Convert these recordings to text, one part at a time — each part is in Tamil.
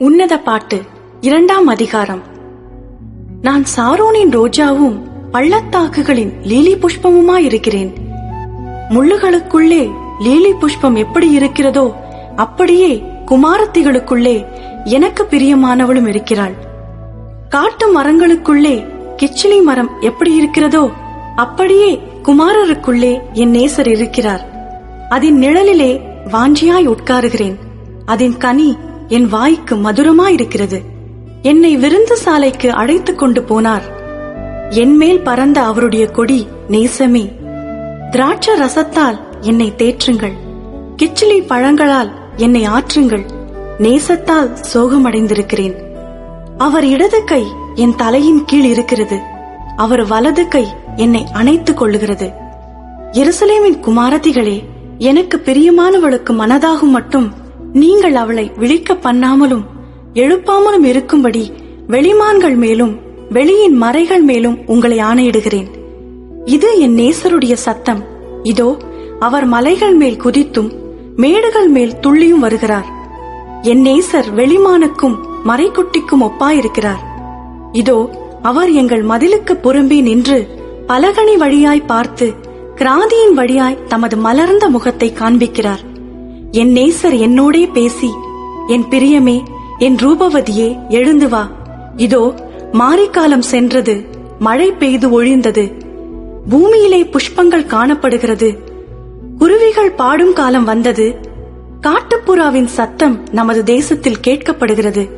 உன்னத பாட்டு இரண்டாம் அதிகாரம். நான் சாரோனின் ரோஜாவும் பள்ளத்தாக்குகளின் லீலி புஷ்பமுமாயிருக்கிறேன் முள்ளுகளுக்குள்ளே லீலி புஷ்பம் எப்படி இருக்கிறதோ அப்படியே குமாரத்திகளுக்குள்ளே எனக்கு பிரியமானவளும் இருக்கிறாள். காட்டு மரங்களுக்குள்ளே கிச்சிலி மரம் எப்படி இருக்கிறதோ அப்படியே குமாரருக்குள்ளே என் நேசர் இருக்கிறார். அதன் நிழலிலே வாஞ்சியாய் உட்காருகிறேன். அதன் கனி என் வாய்க்கு மதுரமாயிருக்கிறது. என்னை விருந்து சாலைக்கு அழைத்துக் கொண்டு போனார். என்மேல் பறந்த அவருடைய கொடி நேசமே. திராட்ச ரசத்தால் என்னை தேற்றுங்கள். கிச்சிலி பழங்களால் என்னை ஆற்றுங்கள். நேசத்தால் சோகமடைந்திருக்கிறேன். அவர் இடது கை என் தலையின் கீழ் இருக்கிறது. அவர் வலது கை என்னை அணைத்துக் கொள்ளுகிறது. எருசலேமின் குமாரதிகளே எனக்கு பிரியமானவளுக்கு மனதாகும் மட்டும் நீங்கள் அவளை விழிக்க பண்ணாமலும் எழுப்பாமலும் இருக்கும்படி வெளிமான்கள் மேலும் வெளியின் மறைகள் மேலும் உங்களை ஆணையிடுகிறேன். இது என் நேசருடைய சத்தம். இதோ அவர் மலைகள் மேல் குதித்தும் மேடுகள் மேல் துள்ளியும் வருகிறார். என் நேசர் வெளிமானுக்கும் மறைக்குட்டிக்கும் ஒப்பாயிருக்கிறார். இதோ அவர் எங்கள் மதிலுக்கு புறம்பே நின்று பலகணி வழியாய் பார்த்து கிராந்தியின் வழியாய் தமது மலர்ந்த முகத்தை காண்பிக்கிறார். என் நேசர் என்னோடே பேசி என் பிரியமே என் ரூபவதியே எழுந்து வா. இதோ மாரிக்காலம் சென்றது மழை பெய்து ஒழிந்தது. பூமியிலே புஷ்பங்கள் காணப்படுகிறது. குருவிகள் பாடும் காலம் வந்தது. காட்டுப்புறாவின் சத்தம் நமது தேசத்தில் கேட்கப்படுகிறது.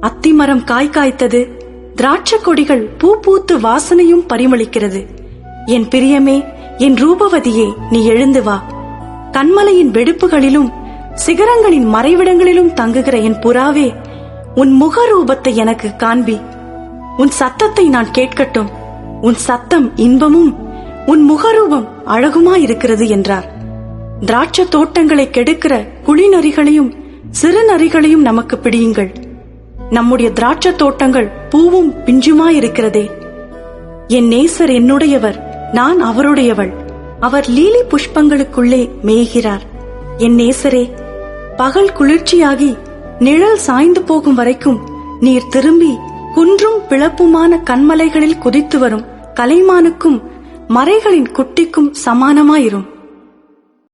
அத்திமரம் காய் காய்த்தது. திராட்சை கொடிகள் பூ பூத்து வாசனையும் பரிமளிக்கிறது. என் பிரியமே என் ரூபவதியே நீ எழுந்து வா. தன்மலையின் வெடிப்புகளிலும் சிகரங்களின் மறைவிடங்களிலும் தங்குகிற என் புறாவே உன் முக ரூபத்தை எனக்கு காண்பி. உன் சத்தத்தை நான் கேட்கட்டும். உன் சத்தம் இன்பமும் உன் முகரூபம் அழகுமாயிருக்கிறது என்றார். திராட்சை தோட்டங்களை கெடுக்கிற குளிநரிகளையும் சிறு நரிகளையும் நமக்கு பிடியுங்கள். நம்முடைய திராட்சை தோட்டங்கள் பூவும் பிஞ்சுமாயிருக்கிறதே. என் நேசர் என்னுடையவர் நான் அவருடையவள். அவர் லீலி புஷ்பங்களுக்குள்ளே மேய்கிறார். என் நேசரே பகல் குளிர்ச்சியாகி நிழல் சாய்ந்து போகும் வரைக்கும் நீர் திரும்பி குன்றும் பிளப்புமான கண்மலைகளில் குதித்து வரும் கலைமானுக்கும் மறைகளின் குட்டிக்கும் சமானமாயிரும்.